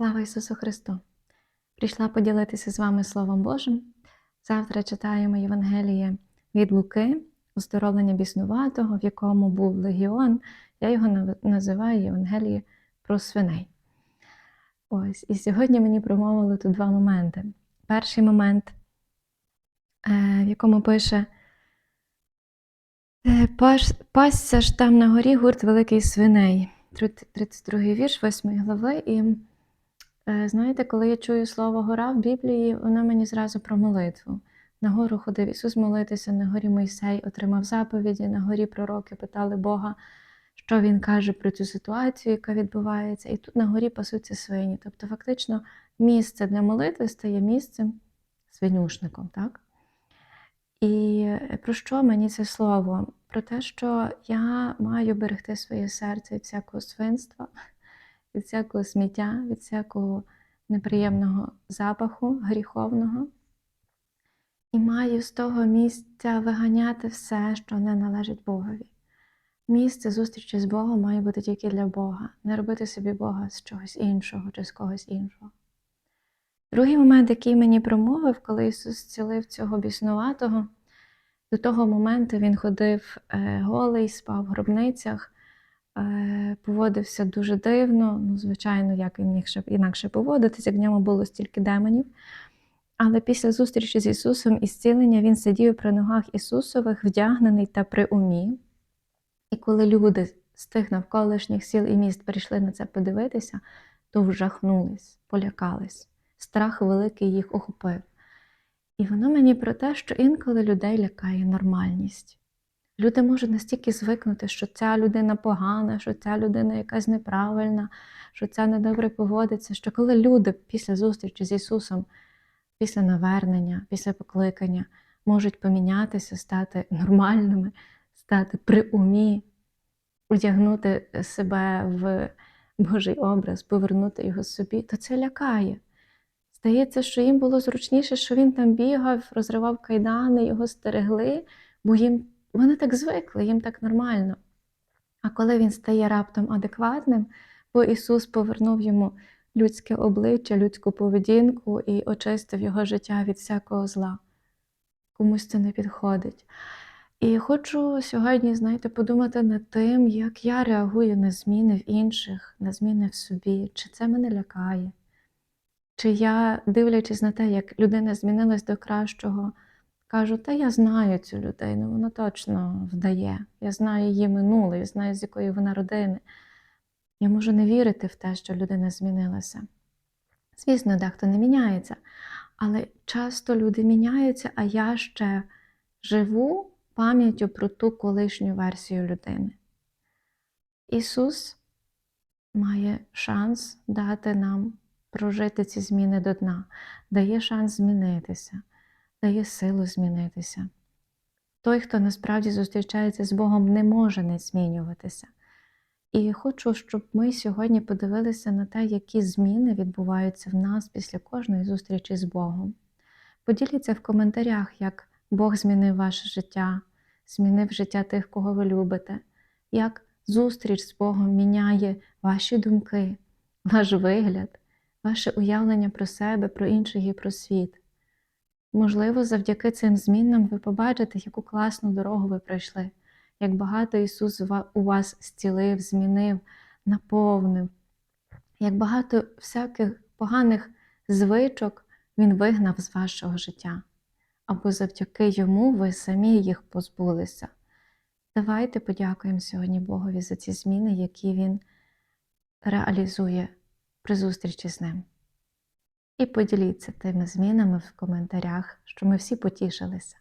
Слава Ісусу Христу! Прийшла поділитися з вами Словом Божим. Завтра читаємо Євангеліє від Луки, оздоровлення біснуватого, в якому був легіон. Я його називаю Євангеліє про свиней. Ось, і сьогодні мені промовили тут два моменти. Перший момент, е, в якому пише: е, Пасся ж там на горі гурт великий свиней. 32 вірш, 8 глави. І Знаєте, коли я чую слово гора в Біблії, воно мені зразу про молитву. На гору ходив Ісус молитися, на горі Мойсей отримав заповіді, на горі пророки питали Бога, що Він каже про цю ситуацію, яка відбувається. І тут на горі пасуться свині. Тобто, фактично, місце для молитви стає місцем свинюшником. Так? І е, про що мені це слово? Про те, що я маю берегти своє серце від всякого свинства, від всякого сміття, від всякого неприємного запаху, гріховного. І маю з того місця виганяти все, що не належить Богові. Місце зустрічі з Богом має бути тільки для Бога, не робити собі Бога з чогось іншого чи з когось іншого. Другий момент, який мені промовив, коли Ісус зцілив цього біснуватого, до того моменту він ходив е, голий, спав в гробницях, поводився дуже дивно. Ну, звичайно, як він міг інакше поводитися, як в ньому було стільки демонів. Але після зустрічі з Ісусом і зцілення він сидів при ногах Ісусових, вдягнений та при умі. І коли люди з тих навколишніх сіл і міст прийшли на це подивитися, то вжахнулись, полякались. Страх великий їх охопив. І воно мені про те, що інколи людей лякає нормальність. Люди можуть настільки звикнути, що ця людина погана, що ця людина якась неправильна, що ця недобре поводиться, що коли люди після зустрічі з Ісусом, після навернення, після покликання можуть помінятися, стати нормальними, стати при умі, одягнути себе в Божий образ, повернути його собі, то це лякає. Здається, що їм було зручніше, що він там бігав, розривав кайдани, його стерегли, бо їм вони так звикли, їм так нормально. А коли він стає раптом адекватним, бо Ісус повернув йому людське обличчя, людську поведінку і очистив його життя від всякого зла. Комусь це не підходить. І хочу сьогодні, знаєте, подумати над тим, як я реагую на зміни в інших, на зміни в собі, чи це мене лякає, чи я, дивлячись на те, як людина змінилась до кращого, кажу, та я знаю цю людину, вона точно вдає. Я знаю її минуле, я знаю, з якої вона родини. Я можу не вірити в те, що людина змінилася. Звісно, дехто не міняється, але часто люди міняються, а я ще живу пам'яттю про ту колишню версію людини. Ісус має шанс дати нам прожити ці зміни до дна, дає шанс змінитися, дає силу змінитися. Той, хто насправді зустрічається з Богом, не може не змінюватися. І хочу, щоб ми сьогодні подивилися на те, які зміни відбуваються в нас після кожної зустрічі з Богом. Поділіться в коментарях, як Бог змінив ваше життя, змінив життя тих, кого ви любите, як зустріч з Богом міняє ваші думки, ваш вигляд, ваше уявлення про себе, про інших і про світ. Можливо, завдяки цим змінам ви побачите, яку класну дорогу ви пройшли, як багато Ісус у вас зцілив, змінив, наповнив, як багато всяких поганих звичок Він вигнав з вашого життя, або завдяки Йому ви самі їх позбулися. Давайте подякуємо сьогодні Богові за ці зміни, які Він реалізує при зустрічі з ним. І поділіться тими змінами в коментарях, що ми всі потішилися.